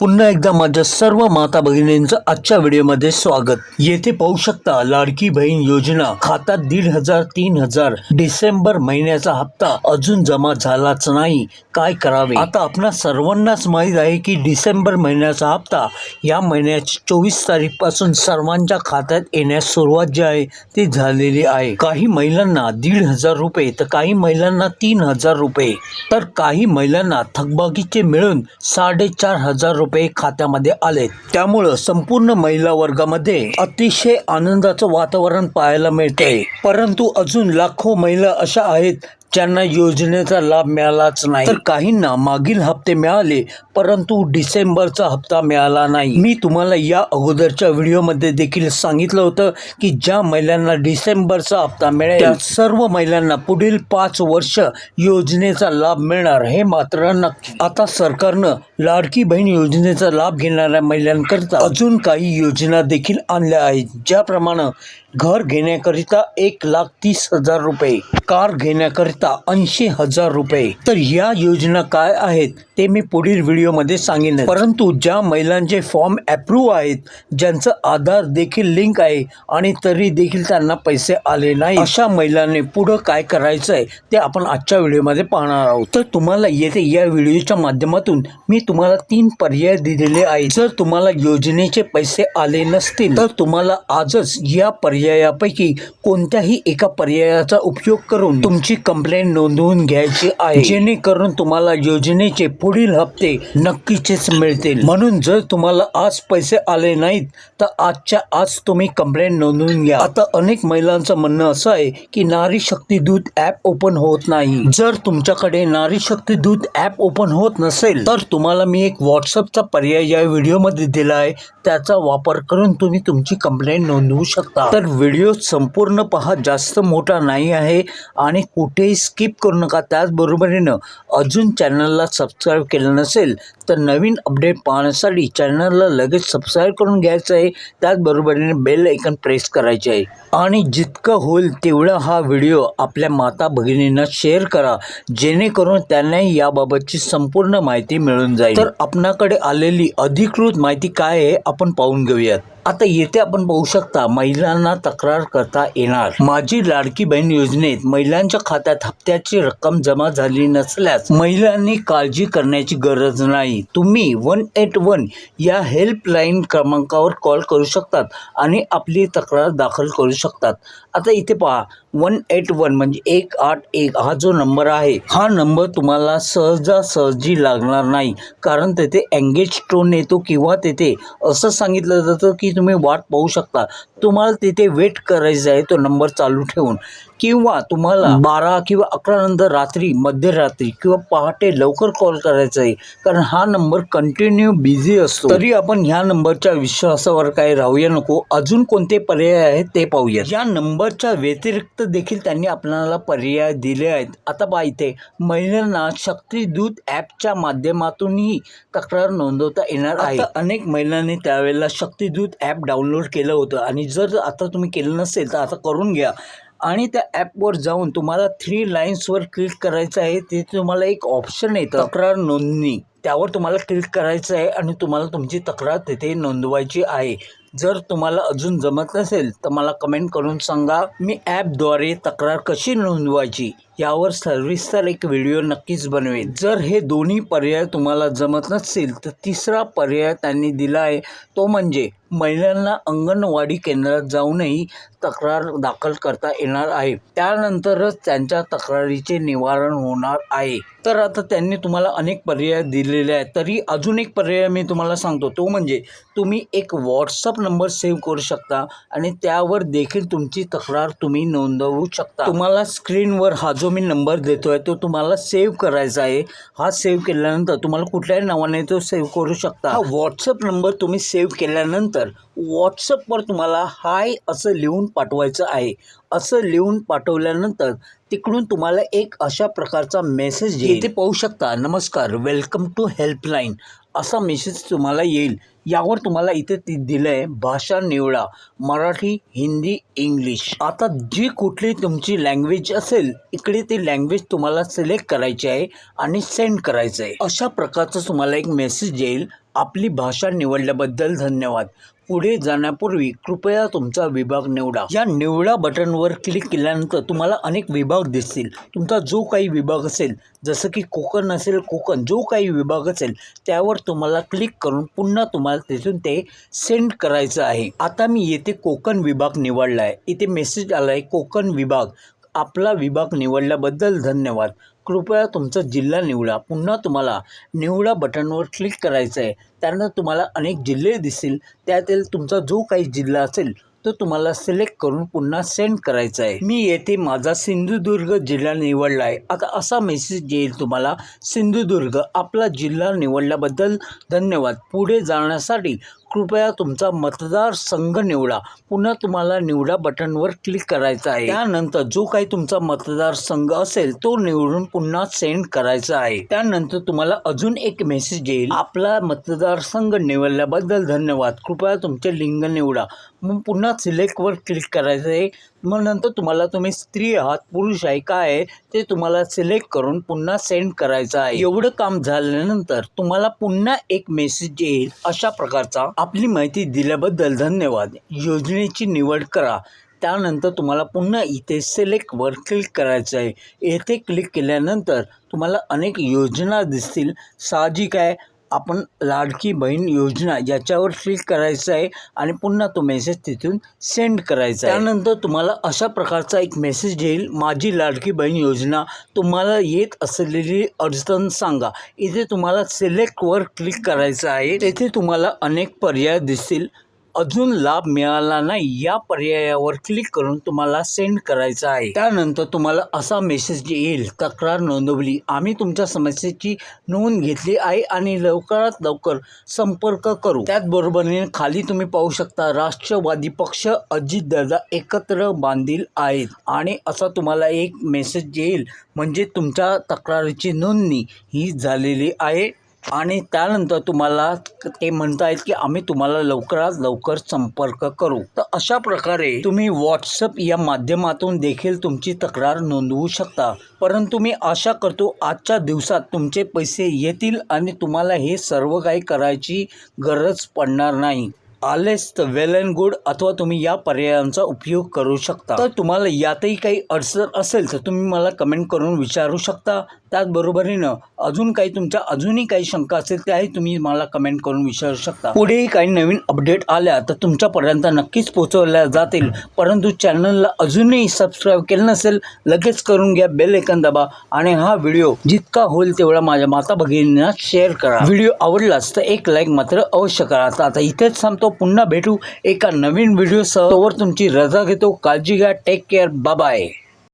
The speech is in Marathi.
पुन्हा एकदा माझ्या सर्व माता भगिनींचं आजच्या व्हिडिओमध्ये स्वागत. येथे पाहू शकता लाडकी बहीण योजना खात्यात दीड हजार तीन हजार. डिसेंबर महिन्याचा हप्ता अजून जमा झालाच नाही. काय करावे? आता आपणा सर्वांनाच माहीत आहे की डिसेंबर महिन्याचा हप्ता या महिन्याची चोवीस तारीखपासून सर्वांच्या खात्यात येण्यास सुरुवात जी आहे ती झालेली आहे. काही महिलांना दीड हजार रुपये तर काही महिलांना तीन हजार रुपये. तर काही महिलांना थकबाकीचे मिळून साडेचार हजार रुपये रुपये खात्यामध्ये आले. त्यामुळं संपूर्ण महिला वर्गामध्ये अतिशय आनंदाचं वातावरण पाहायला मिळते परंतु अजून लाखो महिला अशा आहेत ज्यांना योजनेचा लाभ मिळालाच नाही. तर काहींना मागील हप्ते मिळाले परंतु डिसेंबरचा हप्ता मिळाला नाही. मी तुम्हाला या अगोदरच्या व्हिडिओमध्ये देखील सांगितलं होतं की ज्या महिलांना डिसेंबरचा हप्ता मिळेल त्या सर्व महिलांना पुढील पाच वर्ष योजनेचा लाभ मिळणार हे मात्र नक्की. आता सरकारनं लाडकी बहीण योजनेचा लाभ घेणाऱ्या महिलांकरिता अजून काही योजना देखील आणल्या आहेत ज्याप्रमाणे घर घेण्याकरिता एक लाख तीस हजार रुपये कार घेण्याकरिता ऐंशी हजार रुपये. तर या योजना काय आहेत ते मी पुढील व्हिडिओमध्ये सांगेन परंतु ज्या महिलांचे फॉर्म अप्रूव्ह आहेत ज्यांचं आधार देखील लिंक आहे आणि तरी देखील त्यांना पैसे आले नाही अशा महिलांनी पुढं काय करायचं आहे ते आपण आजच्या व्हिडिओमध्ये पाहणार आहोत. तर तुम्हाला येथे या व्हिडिओच्या माध्यमातून मी तुम्हाला तीन पर्याय दिलेले आहेत. जर तुम्हाला योजनेचे पैसे आले नसतील तर तुम्हाला आजच या पर्यायापैकी कोणत्याही एका पर्यायाचा उपयोग करून तुमची कंप्लेंट नोंदवून घ्यायची आहे. जेणेकरून तुम्हाला योजनेचे पुढील हप्ते नक्कीचेच मिळतील. म्हणून जर तुम्हाला आज पैसे आले नाहीत तर आजच्या आज तुम्ही कंप्लेंट नोंदवून घ्या. आता अनेक महिलांचं म्हणणं असं आहे की नारी शक्ती दूत ॲप ओपन होत नाही. जर तुमच्याकडे नारी शक्ती दूत ॲप ओपन होत नसेल तर तुम्हाला मी एक व्हॉट्सअपचा पर्याय या व्हिडिओमध्ये दिला आहे. त्याचा वापर करून तुम्ही तुमची कंप्लेंट नोंदवू शकता. तर व्हिडिओ संपूर्ण पहा जास्त मोठा नाही आहे आणि कुठेही स्किप करू नका. त्याचबरोबरीनं अजून चॅनलला सबस्क्राईब केलं नसेल तर नवीन अपडेट पाहण्यासाठी चॅनलला लगेच सबस्क्राईब करून घ्यायचं आहे. त्याचबरोबरीने बेल ऐकन प्रेस करायचे आहे. आणि जितकं होईल तेवढा हा व्हिडिओ आपल्या माता भगिनींना शेअर करा. जेणेकरून त्यांनाही याबाबतची संपूर्ण माहिती मिळून जाईल. तर आपणाकडे आलेली अधिकृत माहिती काय आहे आपण पाहून घेऊयात. आता येथे आपण पाहू शकता महिलांना तक्रार करता येणार. माझी लाडकी बहीण योजनेत महिलांच्या खात्यात हप्त्याची रक्कम जमा झाली नसल्यास महिलांनी काळजी करण्याची गरज नाही. तुम्ही वन एट वन या हेल्पलाईन क्रमांकावर कॉल करू शकतात आणि आपली तक्रार दाखल करू शकतात. आता इथे पहा वन एट वन म्हणजे एक आठ एक हा जो नंबर आहे हा नंबर तुम्हाला सहजासहजी लागणार नाही. कारण तेथे एंगेज टोन येतो किंवा तेथे असं सांगितलं जातं की तुम्ही वाट पाहू शकता. तुम्हाला तिथे वेट करायचं आहे तो नंबर चालू ठेवून. किंवा तुम्हाला बारा किंवा अकरा नंतर रात्री मध्यरात्री किंवा पहाटे लवकर कॉल करायचा आहे. कारण हा नंबर कंटिन्यू बिझी असतो. तरी आपण ह्या नंबरच्या विश्वासावर काही राहूया नको. अजून कोणते पर्याय आहेत ते पाहूया. या नंबरच्या व्यतिरिक्त देखील त्यांनी आपल्याला पर्याय दिले आहेत. आता पहा इथे महिलांना शक्तिदूत ॲपच्या माध्यमातूनही तक्रार नोंदवता येणार आहे. अनेक महिलांनी त्यावेळेला शक्तिदूत ॲप डाउनलोड केलं होतं. आणि जर आता तुम्ही केलं नसेल तर आता करून घ्या. आणि त्या ॲपवर जाऊन तुम्हाला थ्री लाईन्सवर क्लिक करायचं आहे ते तुम्हाला एक ऑप्शन येतं तक्रार नोंदणी. त्यावर तुम्हाला क्लिक करायचं आहे आणि तुम्हाला तुमची तक्रार तिथे नोंदवायची आहे. जर तुम्हाला अजून जमत नसेल तर मला कमेंट करून सांगा मी ॲपद्वारे तक्रार कशी नोंदवायची? यावर सविस्तर एक व्हिडिओ नक्कीच बनवेन. जर हे दोन्ही पर्याय तुम्हाला जमत नसतील तर तिसरा पर्याय त्यांनी दिला आहे. तो म्हणजे महिलांना अंगणवाडी केंद्रात जाऊनही तक्रार दाखल करता येणार आहे. त्यानंतरच त्यांच्या तक्रारीचे निवारण होणार आहे. तर आता त्यांनी तुम्हाला अनेक पर्याय दिलेले आहेत. तरी अजून एक पर्याय मी तुम्हाला सांगतो. तो म्हणजे तुम्ही एक व्हॉट्सअप नंबर सेव्ह करू शकता आणि त्यावर देखील तुमची तक्रार तुम्ही नोंदवू शकता. तुम्हाला स्क्रीनवर हा जो मी नंबर देतोय तो तुम्हाला सेव्ह करायचा आहे. हा सेव्ह केल्यानंतर तुम्हाला कुठल्याही नावाने तो सेव्ह करू शकता. हा व्हॉट्सअप नंबर तुम्ही सेव्ह केल्यानंतर व्हॉट्सअपवर तुम्हाला हाय असं लिहून पाठवायचं आहे. असं लिहून पाठवल्यानंतर तिकडून तुम्हाला एक अशा प्रकारचा मेसेज येथे पाहू शकता. नमस्कार. वेलकम टू हेल्पलाईन असा मेसेज तुम्हाला येईल. यावर तुम्हाला इथे ती दिलं आहे भाषा निवडा मराठी हिंदी इंग्लिश. आता जी कुठली तुमची लँग्वेज असेल इकडे ती लँग्वेज तुम्हाला सिलेक्ट करायची आहे आणि सेंड करायचं आहे अशा प्रकारचं तुम्हाला एक मेसेज येईल. आपली भाषा निवडल्याबद्दल धन्यवाद. पुढे जाण्यापूर्वी कृपया तुमचा विभाग निवडा. या निवडा बटनवर क्लिक केल्यानंतर तुम्हाला अनेक विभाग दिसतील. तुमचा जो काही विभाग असेल जसं की कोकण असेल कोकण जो काही विभाग असेल त्यावर तुम्हाला क्लिक करून पुन्हा तुम्हाला तिथून ते सेंड करायचं आहे. आता मी येथे कोकण विभाग निवडला आहे इथे मेसेज आला आहे कोकण विभाग. आपला विभाग निवडल्याबद्दल धन्यवाद. कृपया तुमचा जिल्हा निवडा. पुन्हा तुम्हाला निवडा बटनवर क्लिक करायचं आहे त्यानंतर तुम्हाला अनेक जिल्हे दिसतील. त्यातील तुमचा जो काही जिल्हा असेल तो तुम्हाला सिलेक्ट करून पुन्हा सेंड करायचा आहे मी येथे माझा सिंधुदुर्ग जिल्हा निवडला आहे आता असा मेसेज येईल तुम्हाला. सिंधुदुर्ग आपला जिल्हा निवडल्याबद्दल धन्यवाद. पुढे जाण्यासाठी कृपया तुमचा मतदारसंघ निवडा. पुन्हा तुम्हाला निवडा बटनवर क्लिक करायचं आहे. त्यानंतर जो काही तुमचा मतदारसंघ असेल तो निवडून पुन्हा सेंड करायचा आहे. त्यानंतर तुम्हाला अजून एक मेसेज येईल. आपला मतदारसंघ निवडल्याबद्दल धन्यवाद. कृपया तुमचे लिंग निवडा. मग पुन्हा सिलेक्टवर क्लिक करायचं आहे. मग नंतर तुम्हाला तुम्ही स्त्री आहात पुरुष आहे काय आहे ते तुम्हाला सिलेक्ट करून पुन्हा सेंड करायचं आहे. एवढं काम झाल्यानंतर तुम्हाला पुन्हा एक मेसेज येईल. अशा प्रकारचा आपली माहिती दिल्याबद्दल धन्यवाद. योजनेची निवड करा. त्यानंतर तुम्हाला पुन्हा इथे सिलेक्टवर क्लिक करायचं आहे. येथे क्लिक केल्यानंतर तुम्हाला अनेक योजना दिसतील. साहजिक आहे. आपण लाडकी बहीण योजना याच्यावर क्लिक करायचं आहे आणि पुन्हा तो मेसेज तिथून सेंड करायचा आहे. त्यानंतर तुम्हाला अशा प्रकारचा एक मेसेज येईल माझी लाडकी बहीण योजना तुम्हाला येत असलेली अडचण सांगा. इथे तुम्हाला सिलेक्टवर क्लिक करायचं आहे. तेथे तुम्हाला अनेक पर्याय दिसतील. अजून लाभ मिळाला नाही या पर्यायावर क्लिक करून तुम्हाला सेंड करायचा आहे. त्यानंतर तुम्हाला असा मेसेज येईल तक्रार नोंदवली. आम्ही तुमच्या समस्येची नोंद घेतली आहे आणि लवकरात लवकर संपर्क करू. त्याचबरोबरीने खाली तुम्ही पाहू शकता राष्ट्रवादी पक्ष अजितदादा एकत्र बांधील आहेत. आणि असा तुम्हाला एक मेसेज येईल म्हणजे तुमच्या तक्रारीची नोंदणी ही झालेली आहे. आणि त्यानंतर तुम्हाला ते म्हणतायत की आम्ही तुम्हाला लवकरात लवकर संपर्क करू. तर अशा प्रकारे तुम्ही व्हॉट्सअप या माध्यमातून देखील तुमची तक्रार नोंदवू शकता. परंतु मी आशा करतो आजच्या दिवसात तुमचे पैसे येतील आणि तुम्हाला हे सर्व काही करायची गरज पडणार नाही. आलेच तर वेल अँड गुड अथवा तुम्ही या पर्यायांचा उपयोग करू शकता. तर तुम्हाला यातही काही अडचण असेल तर तुम्ही मला कमेंट करून विचारू शकता. त्याचबरोबरीनं अजून काही तुमच्या अजूनही काही शंका असेल त्याही तुम्ही मला कमेंट करून विचारू शकता. पुढेही काही नवीन अपडेट आल्या तर तुमच्यापर्यंत नक्कीच पोहोचवल्या जातील. परंतु चॅनलला अजूनही सबस्क्राईब केलं नसेल लगेच करून घ्या बेल ऐकन दाबा आणि हा व्हिडिओ जितका होईल तेवढा माझ्या माता भगिनींना शेअर करा. व्हिडिओ आवडलाच तर एक लाईक मात्र अवश्य करा. तर आता इथेच थांबतो. पुन्हा भेटू एका नवीन व्हिडिओसह तोवर तुमची रजा घेतो. काळजी घ्या. Take care bye